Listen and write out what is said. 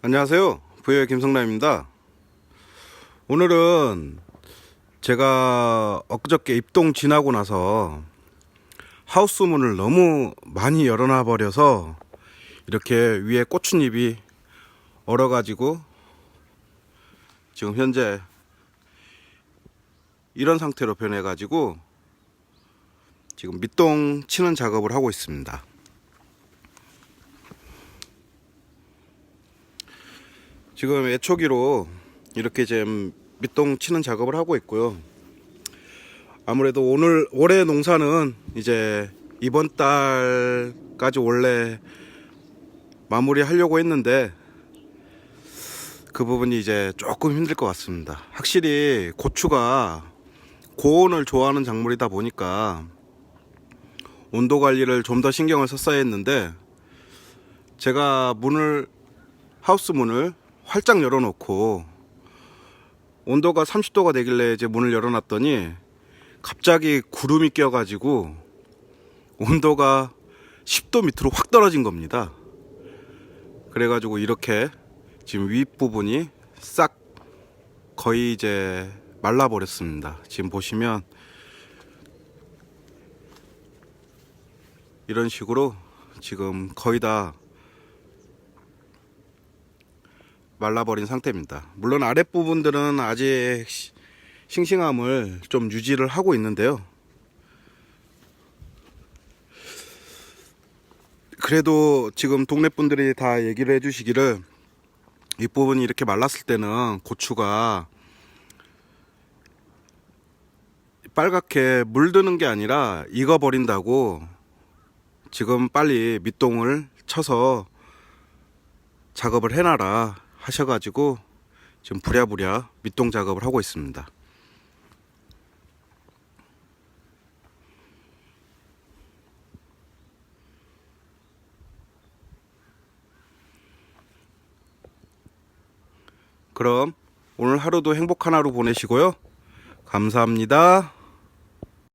안녕하세요. 부여의 김성남입니다. 오늘은 제가 엊그저께 입동 지나고 나서 하우스 문을 너무 많이 열어놔 버려서 이렇게 위에 꽃잎이 얼어가지고 지금 현재 이런 상태로 변해가지고 지금 밑동 치는 작업을 하고 있습니다. 지금 애초기로 이렇게 지금 밑동 치는 작업을 하고 있고요. 아무래도 오늘 올해 농사는 이제 이번 달까지 원래 마무리 하려고 했는데 그 부분이 이제 조금 힘들 것 같습니다. 확실히 고추가 고온을 좋아하는 작물이다 보니까 온도 관리를 좀 더 신경을 썼어야 했는데 제가 문을 하우스 문을 활짝 열어놓고 온도가 30도가 되길래 이제 문을 열어놨더니 갑자기 구름이 껴가지고 온도가 10도 밑으로 확 떨어진 겁니다. 그래가지고 이렇게 지금 윗부분이 싹 거의 이제 말라버렸습니다. 지금 보시면 이런 식으로 지금 거의 다 말라버린 상태입니다. 물론 아랫부분들은 아직 시- 싱싱함을 좀 유지를 하고 있는데요. 그래도 지금 동네 분들이 다 얘기를 해주시기를 이 부분이 이렇게 말랐을 때는 고추가 빨갛게 물드는 게 아니라 익어버린다고 지금 빨리 밑동을 쳐서 작업을 해놔라 하셔가지고 지금 부랴부랴 밑동 작업을 하고 있습니다. 그럼 오늘 하루도 행복한 하루 보내시고요. 감사합니다.